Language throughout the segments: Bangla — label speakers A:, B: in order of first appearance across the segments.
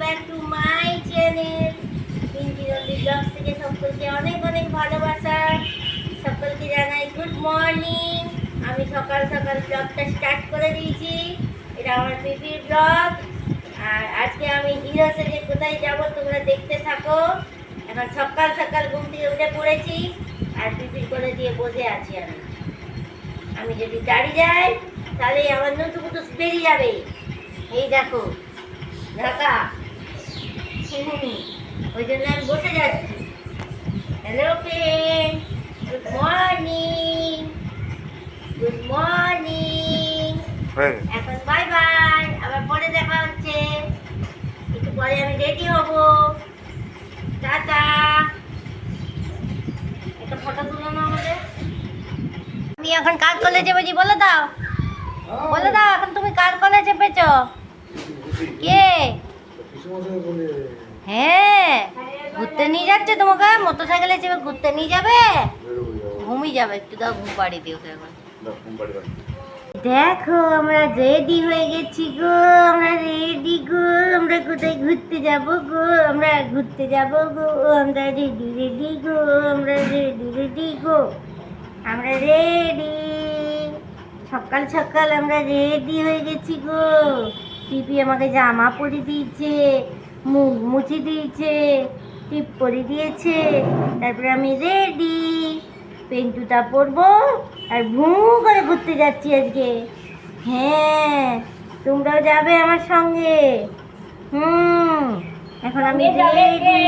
A: Back my channel Pinki blogs থেকে সকলকে অনেক অনেক ভালোবাসা। সকলকে জানাই গুড মর্নিং আমি সকাল সকাল ব্লগটা স্টার্ট করে দিয়েছি। এটা আমার পিপির ব্লগ আর আজকে আমি হিরো সেজে কোথায় যাব তোমরা দেখতে থাকো। এখন সকাল সকাল ঘুম থেকে উঠে পড়েছি আর পিপির করে দিয়ে বসে আছি আমি। আমি যদি দাঁড়িয়ে যাই তাহলে আমার নতুন কুটুস বেরিয়ে যাবে। এই দেখো, ঢাকা। হুম, ওই জন্য আমি বসে যাচ্ছি। Hello friend good morning good morning এখন বাই বাই আবার পরে দেখা হচ্ছে। একটু পরে আমি রেডি হব। টাটা। একটা ফটো তুলো না আমাদের তুমি এখন কার কলেজে বুঝি বলে দাও। বলে দাও এখন তুমি কার কলেজে পেয়েছ? কে? হ্যাঁ ঘুরতে নিয়ে যাচ্ছে তোমাকে? মোটর সাইকেলে চেপে ঘুরতে নিয়ে যাবে? ঘুমিয়ে যাবে, একটু দাও ঘুম পাড়ি দিও দেখো, আমরা রেডি হয়ে গেছি গো, আমরা রেডি গো, আমরা কোথায় ঘুরতে যাব গো, আমরা ঘুরতে যাব গো, আমরা রেডি রেডি গো, আমরা রেডি রেডি গো, আমরা রেডি সকাল সকাল আমরা রেডি হয়ে গেছি গো। পিপি আমাকে জামা পরে দিয়েছে মুখ মুছে দিয়েছে টিপ করে দিয়েছে। তারপরে আমি রেডি পেন্টুটা পরবো আর ভু করে ঘুরতে যাচ্ছি আজকে। হ্যাঁ তোমরাও যাবে আমার সঙ্গে। হুম এখন আমি রেডি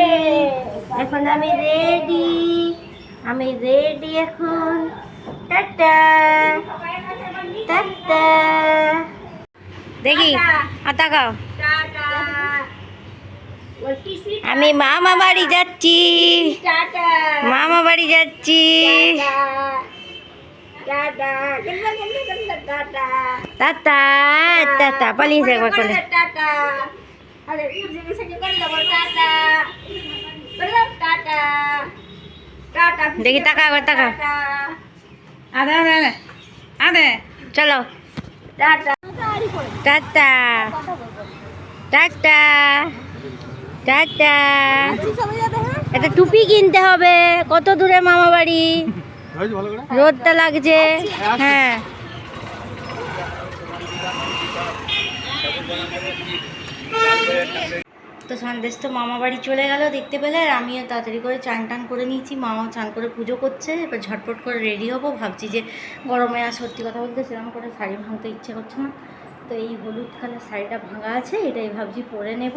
A: এখন আমি রেডি আমি রেডি এখন। টাটা। টাটা। দেখি আতা খাও। আমি মামা বাড়ি যাচ্ছি। মামা বাড়ি যাচ্ছি। টাটা। টাটা। পালিয়েছে একবার করে। দেখি টাকা একবার টাকা।
B: আদে আদে আদে। আদে।
A: চলো। টাটা। টাটা। টাটা। টাটা। একটা টুপি কিনতে হবে। কত দূরে মামা বাড়ি? রোদটা লাগছে। হ্যাঁ। তো সন্দেশ তো মামা বাড়ি চলে গেল, দেখতে পেলে, আর আমিও তাড়াতাড়ি করে চান টান করে নিয়েছি। মামাও চান করে পুজো করছে, এবার ঝটপট করে রেডি হব। ভাবছি যে গরমে আর সত্যি কথা বলতে সেরকম করে শাড়ি ভাঙতে ইচ্ছে করছে না। তো এই হলুদ কালার শাড়িটা ভাঙা আছে, এটাই ভাবছি পরে নেব।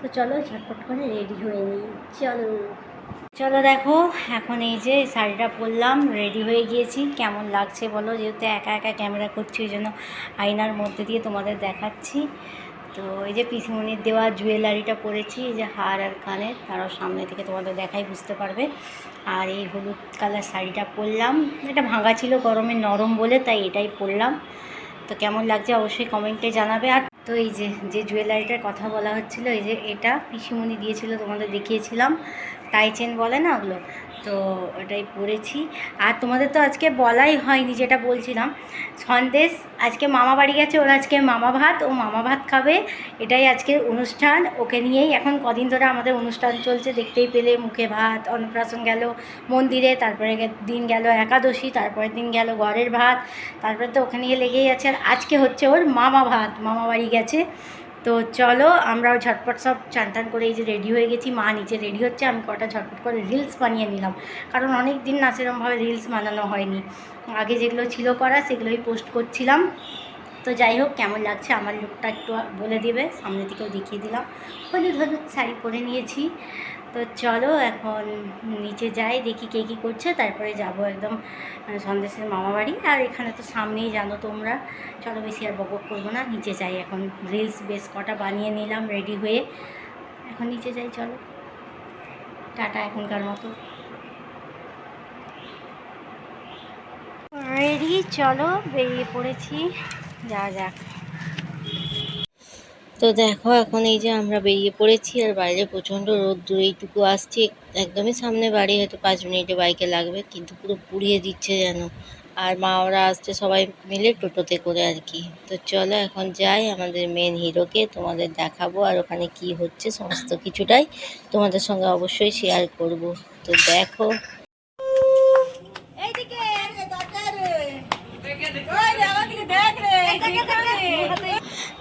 A: তো চলো ঝটপট করে রেডি হয়ে নিই। চলো। চলো দেখো, এখন এই যে শাড়িটা পরলাম, রেডি হয়ে গিয়েছি। কেমন লাগছে বলো? যেহেতু একা একা ক্যামেরা করছি, ওই জন্য আয়নার মধ্যে দিয়ে তোমাদের দেখাচ্ছি। তো এই যে পিসিমণির দেওয়া জুয়েলারিটা পরেছি, এই যে হার আর কানের, তারাও সামনে থেকে তোমাদের দেখাই, বুঝতে পারবে। আর এই হলুদ কালার শাড়িটা পরলাম। এটা ভাঙা ছিল গরমে নরম বলে, তাই এটাই পরলাম। তো কেমন লাগছে অবশ্যই কমেন্টে জানাবে। আর তো এই যে যে জুয়েলারিটার কথা বলা হচ্ছিল, এই যে এটা পিসিমণি দিয়েছিল, তোমাদের দেখিয়েছিলাম। টাই চেন বলে না ওগুলো? তো ওটাই পরেছি আর তোমাদের তো আজকে বলাই হয়নি যেটা বলছিলাম। সন্দেশ, আজকে মামা বাড়ি গেছে, ওর আজকে মামা ভাত, ও মামা ভাত খাবে। এটাই আজকে অনুষ্ঠান, ওকে নিয়েই এখন কদিন ধরে আমাদের অনুষ্ঠান চলছে। দেখতেই পেলে মুখে ভাত, অন্নপ্রাশন গেল মন্দিরে, তারপরে দিন গেল একাদশী, তারপরের দিন গেল ঘরের ভাত, তারপরে তো ওখানে লেগেই আছে। আর আজকে হচ্ছে ওর মামা ভাত, মামা বাড়ি গেছে। তো চলো, আমরাও ঝটপট সব চান টান করে এই যে রেডি হয়ে গেছি। মা নিচে রেডি হচ্ছে, আমি কটা ঝটপট করে রিলস বানিয়ে নিলাম। কারণ অনেক দিন না সেরকমভাবে রিলস বানানো হয়নি। আগে যেগুলো ছিল করা, সেগুলোই পোস্ট করছিলাম। তো যাই হোক, কেমন লাগছে আমার লুকটা একটু বলে দেবে সামনে থেকেও দেখিয়ে দিলাম। হলুদ হলুদ শাড়ি পরে নিয়েছি। তো চলো এখন নিচে যাই, দেখি কে কী করছে, তারপরে যাব একদম সন্দেশের মামা বাড়ি। আর এখানে তো সামনেই জানো তোমরা, চলো বেশি আর বকবক করব না, নিচে যাই এখন। রিলস বেশ কটা বানিয়ে নিলাম রেডি হয়ে। এখন নিচে যাই, চলো। টাটা এখনকার মতো। রেডি চলো, বেরিয়ে পড়েছি। যা যাক। তো দেখো, এখন এই যে আমরা বেরিয়ে পড়েছি আর বাইরে প্রচণ্ড রোদ্দুর এইটুকু আসছি। একদমই সামনে বাড়ি, হয়তো পাঁচ মিনিটে বাইকে লাগবে, কিন্তু পুরো পুড়িয়ে দিচ্ছে যেন। আর মা, ওরা আসছে সবাই মিলে টোটোতে করে আর কি। তো চলো এখন যাই, আমাদের মেন হিরোকে তোমাদের দেখাবো আর ওখানে কি হচ্ছে, সমস্ত কিছুটাই তোমাদের সঙ্গে অবশ্যই শেয়ার করব। তো দেখো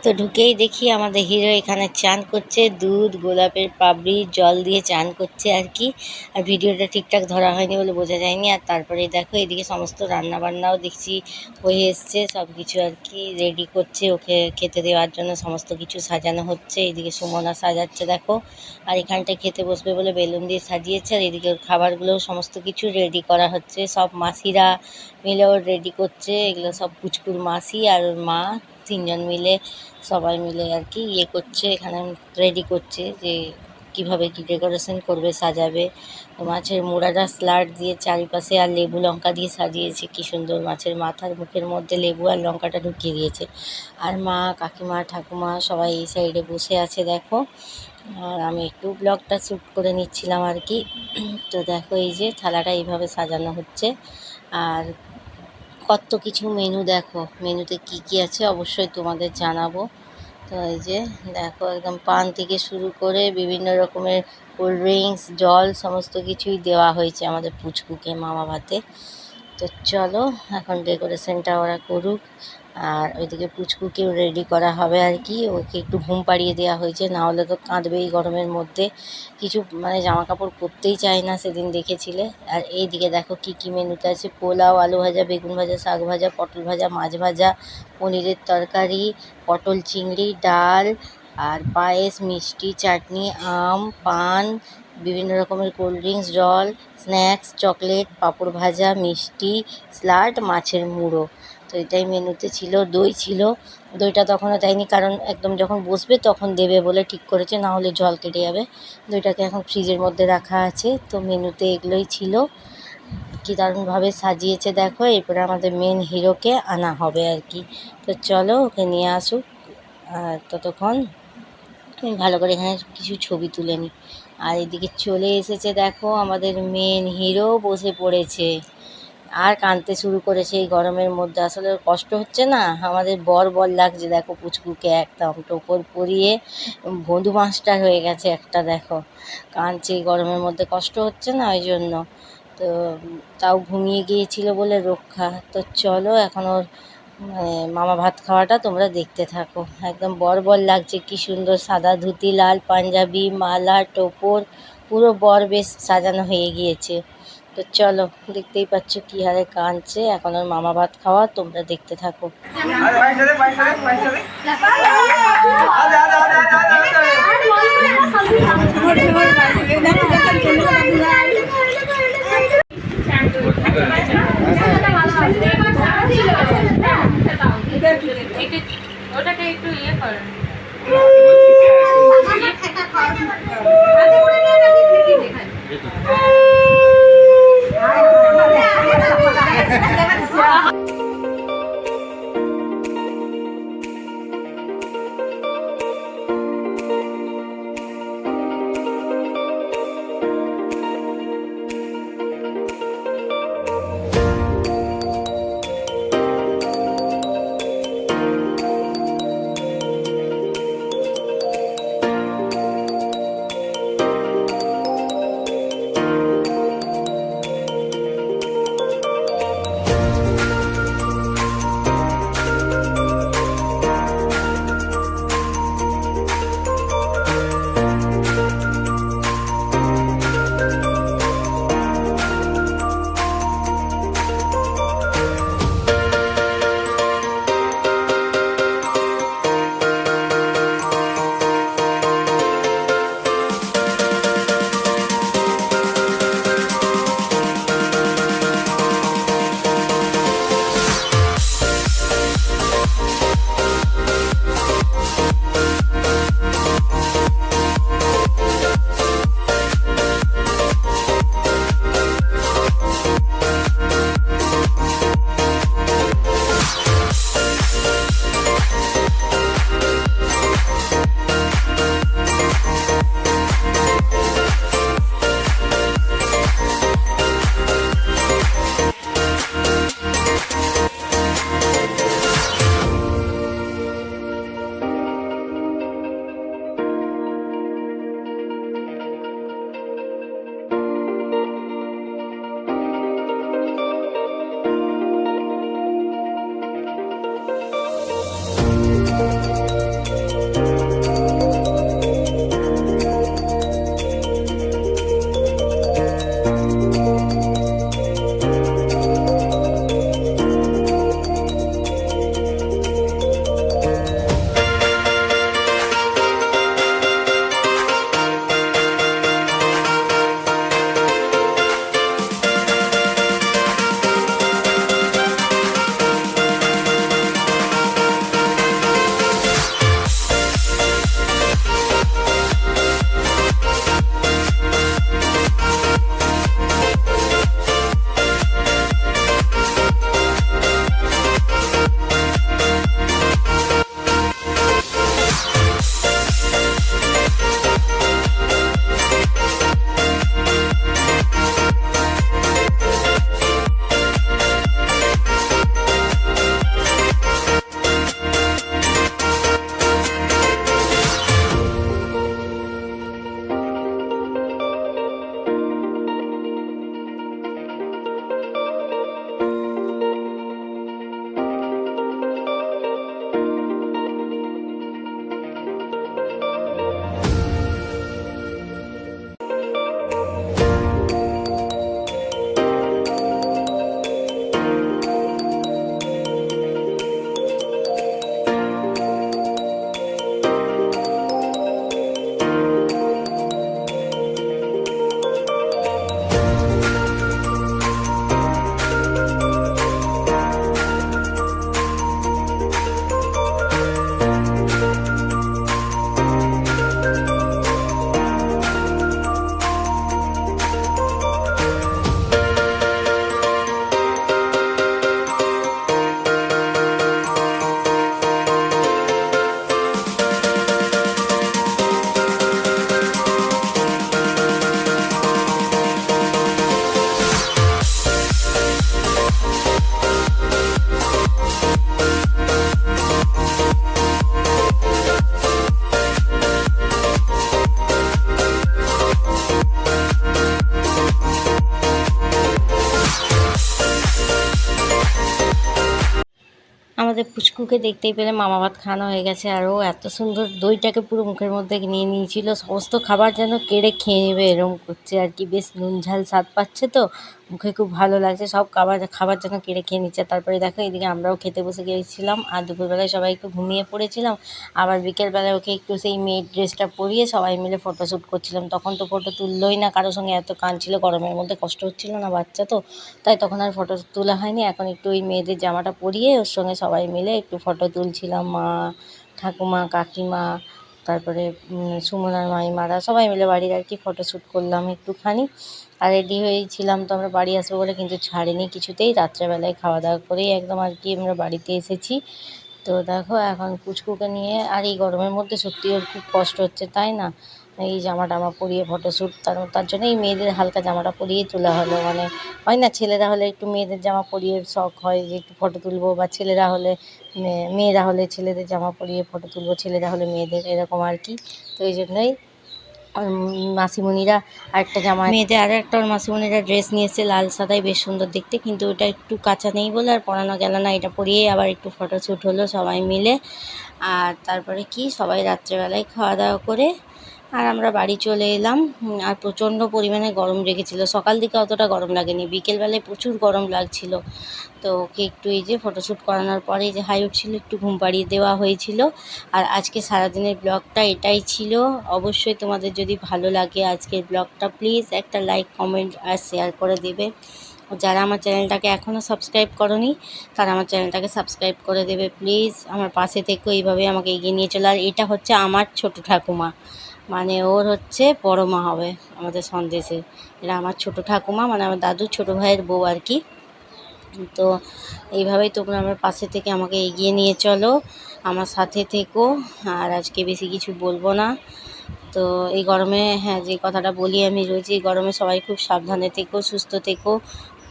A: তো ঢুকেই দেখি আমাদের হিরো এখানে চান করছে, দুধ, গোলাপের পাবড়ি, জল দিয়ে চান করছে আর কি। আর ভিডিওটা ঠিকঠাক ধরা হয়নি বলে বোঝা যায়নি। আর তারপরে দেখো এদিকে সমস্ত রান্না বান্নাও দেখছি, হয়ে এসছে সব কিছু আর কি। রেডি করছে ওকে খেতে দেওয়ার জন্য সমস্ত কিছু সাজানো হচ্ছে। এদিকে সুমনা সাজাচ্ছে দেখো। আর এখানটায় খেতে বসবে বলে বেলুন দিয়ে সাজিয়েছে। আর এদিকে ওর খাবারগুলোও সমস্ত কিছু রেডি করা হচ্ছে। সব মাসিরা মিলে ওর রেডি করছে। এগুলো সব পুচকুর মাসি আর ওর মা। তিনজন মিলে সবাই মিলে আর কি ইয়ে করছে, এখানে রেডি করছে যে কীভাবে কি ডেকোরেশন করবে, সাজাবে। তো মাছের মোড়াটা স্লাড দিয়ে চারিপাশে আর লেবু লঙ্কা দিয়ে সাজিয়েছে, কি সুন্দর মাছের মাথার মুখের মধ্যে লেবু আর লঙ্কাটা ঢুকিয়ে দিয়েছে। আর মা, কাকিমা, ঠাকুমা সবাই এই সাইডে বসে আছে, দেখো। আর আমি একটু ব্লগটা শ্যুট করে নিচ্ছিলাম আর কি। তো দেখো এই যে থালাটা এইভাবে সাজানো হচ্ছে। আর কত কিছু মেনু দেখো। মেনুতে কি কি আছে অবশ্যই তোমাদের জানাব। তো এই যে, দেখো একদম পান থেকে শুরু করে বিভিন্ন রকমের কোল্ড ড্রিঙ্কস জল সমস্ত কিছুই দেওয়া হয়েছে আমাদের পুচকুকে মামা ভাতে তো চলো, এখন ডেকোরেশনটা ওরা করুক। আর ওইদিকে পুচকুকেও রেডি করা হবে আর কি। ওকে একটু ঘুম পাড়িয়ে দেওয়া হয়েছে, না হলে তো কাঁদবেই গরমের মধ্যে। কিছু মানে জামা কাপড় পরতেই চায় না সেদিন দেখেছিলে। আর এইদিকে দেখো কি কি মেনুতে আছে? পোলাও, আলু ভাজা, বেগুন ভাজা, শাক ভাজা, পটল ভাজা, মাছ ভাজা, পনিরের তরকারি, পটল চিংড়ি, ডাল, আর পায়েস, মিষ্টি, চাটনি, আম, পান, বিভিন্ন রকমের কোল্ড ড্রিঙ্কস, জল, স্ন্যাক্স, চকলেট, পাঁপড় ভাজা, মিষ্টি স্যালাড মাছের মুড়ো। তো এটাই মেনুতে ছিল, দই ছিল। দইটা তখনও দেয়নি, কারণ একদম যখন বসবে তখন দেবে বলে ঠিক করেছে, না হলে জল কেটে যাবে। দইটাকে এখন ফ্রিজের মধ্যে রাখা আছে, তো মেনুতে এগুলোই ছিল। কি দারুণভাবে সাজিয়েছে দেখো, এরপরে আমাদের মেন হিরোকে আনা হবে আর কি। তো চলো ওকে নিয়ে আসুক, আর ততক্ষণ আমি ভালো করে এখানে কিছু ছবি তুলে নিই আর এদিকে চলে এসেছে দেখো আমাদের মেন হিরো বসে পড়েছে। আর কাঁদতে শুরু করেছে এই গরমের মধ্যে। আসলে কষ্ট হচ্ছে না? আমাদের বর বর লাগছে, দেখো পুচকুকে একদম টোপর পরিয়ে বন্ধু মাস্টার হয়ে গেছে একটা, দেখো। কাঁদছে এই গরমের মধ্যে, কষ্ট হচ্ছে না ওই জন্য? তো তাও ঘুমিয়ে গিয়েছিল বলে রক্ষা। তো চলো এখন ওর মানে মামা ভাত খাওয়াটা তোমরা দেখতে থাকো। একদম বর বর লাগছে, কি সুন্দর সাদা ধুতি, লাল পাঞ্জাবি, মালা, টোপর, পুরো বর বেশ সাজানো হয়ে গিয়েছে। তো চলো দেখতেই পাচ্ছ কি হারে কাঁদছে এখন ওর মামা ভাত খাওয়া তোমরা দেখতে থাকো
C: আরে বাইশে দে বাইশে
A: পুচকুকে দেখতেই পেলে মামা ভাত খাওয়ানো হয়ে গেছে আর ও এত সুন্দর দইটাকে পুরো মুখের মধ্যে নিয়ে নিয়েছিল। সমস্ত খাবার যেন কেড়ে খেয়ে নেবে এরকম করছে আর কি। বেশ নুন ঝাল স্বাদ পাচ্ছে তো। মুখে খুব ভালো লাগছে। সব খাবার খাবার যেন কেড়ে খেয়ে নিচ্ছে। তারপরে দেখো এদিকে আমরাও খেতে বসে গিয়েছিলাম আর দুপুরবেলায় সবাই একটু ঘুমিয়ে পড়েছিলাম। আবার বিকেলবেলায় ওকে একটু সেই মেয়ের ড্রেসটা পরিয়ে সবাই মিলে ফটোশ্যুট করছিলাম। তখন তো ফটো তুললোই না। কারোর সঙ্গে এত কাঁদছিল। গরমের মধ্যে কষ্ট হচ্ছিল না বাচ্চা তো। তাই তখন আর ফটো তোলা হয়নি। এখন একটু ওই মেয়েদের জামাটা পরিয়ে ওর সঙ্গে সবাই মিলে একটু ফটো তুলছিলাম। মা, ঠাকুমা, কাকিমা, তারপরে সুমনার মাইমারা সবাই মিলে বাড়ির আর কি ফটোশ্যুট করলাম একটুখানি। আর রেডি হয়েছিলাম তো আমরা বাড়ি আসব বলে, কিন্তু ছাড়িনি কিছুতেই। রাত্রেবেলায় খাওয়া দাওয়া করেই একদম আর কি আমরা বাড়িতে এসেছি। তো দেখো এখন পুচকুকে নিয়ে, আর এই গরমের মধ্যে সত্যি ওর খুব কষ্ট হচ্ছে, তাই না? এই জামা টামা পরিয়ে ফটোশ্যুট তার তার জন্য এই মেয়েদের হালকা জামাটা পরিয়ে তোলা হলো। মানে হয় না, ছেলেরা হলে একটু মেয়েদের জামা পরিয়ে শখ হয় যে একটু ফটো তুলবো, বা ছেলেরা হলে মেয়েরা হলে ছেলেদের জামা পরিয়ে ফটো তুলবো, ছেলেরা হলে মেয়েদের, এরকম আর কি। তো এই জন্যই মাসিমণিরা আরেকটা জামা মেয়েতে আর একটা ওর মাসিমণিরা ড্রেস নিয়েছে, লাল সাদাই, বেশ সুন্দর দেখতে, কিন্তু ওটা একটু কাঁচা নেই বলে আর পরানো গেল না। এটা পরিয়ে আবার একটু ফটোশ্যুট হলো সবাই মিলে। আর তারপরে কি? সবাই রাত্রেবেলায় খাওয়া দাওয়া করে আর আমরা বাড়ি চলে এলাম। আর প্রচণ্ড পরিমাণে গরম লেগেছিলো। সকাল দিকে অতটা গরম লাগেনি। বিকেলবেলায় প্রচুর গরম লাগছিল। তো ওকে একটু এই যে ফটোশ্যুট করানোর পরে যে হাই উঠছিল, একটু ঘুম পাড়িয়ে দেওয়া হয়েছিল। আর আজকে সারাদিনের ব্লগটা এটাই ছিল। অবশ্যই তোমাদের যদি ভালো লাগে আজকের ব্লগটা প্লিজ একটা লাইক কমেন্ট আর শেয়ার করে দেবে। যারা আমার চ্যানেলটাকে এখনও সাবস্ক্রাইব করনি, তারা আমার চ্যানেলটাকে সাবস্ক্রাইব করে দেবে প্লিজ আমার পাশে থেকেও এইভাবে আমাকে এগিয়ে নিয়ে চলো। আর এটা হচ্ছে আমার ছোট ঠাকুমা। মানে ওর হচ্ছে বড় মা হবে আমাদের সন্দেশে। এরা আমার ছোট ঠাকুমা মানে আমার দাদুর ছোট ভাইয়ের বউ আর কি। তো এইভাবেই তোমরা আমার পাশে থেকে আমাকে এগিয়ে নিয়ে চলো, আমার সাথে থেকো, আর আজকে বেশি কিছু বলব না। তো এই গরমে হ্যাঁ যে কথাটা বলি আমি রয়েছে, এই গরমে সবাই খুব সাবধানে থেকো, সুস্থ থেকো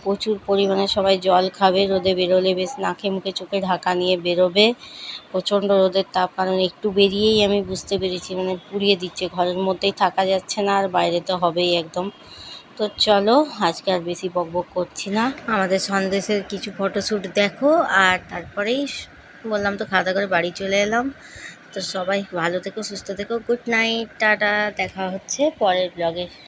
A: প্রচুর পরিমাণে সবাই জল খাবে, রোদে বেরোলে বেশ নাকে মুখে চোখে ঢাকা নিয়ে বেরোবে। প্রচণ্ড রোদের তাপ কারণ একটু বেরিয়েই আমি বুঝতে পেরেছি মানে পুড়িয়ে দিচ্ছে, ঘরের মধ্যেই থাকা যাচ্ছে না, আর বাইরে তো হবেই একদম। তো চলো, আজকে আর বেশি বক বক করছি না। আমাদের সন্দেশের কিছু ফটোশ্যুট দেখো, আর তারপরেই বললাম তো খাওয়া দাওয়া করে বাড়ি চলে এলাম। তো সবাই ভালো থেকো, সুস্থ থেকো, গুড নাইট, টাটা, দেখা হচ্ছে পরের ব্লগে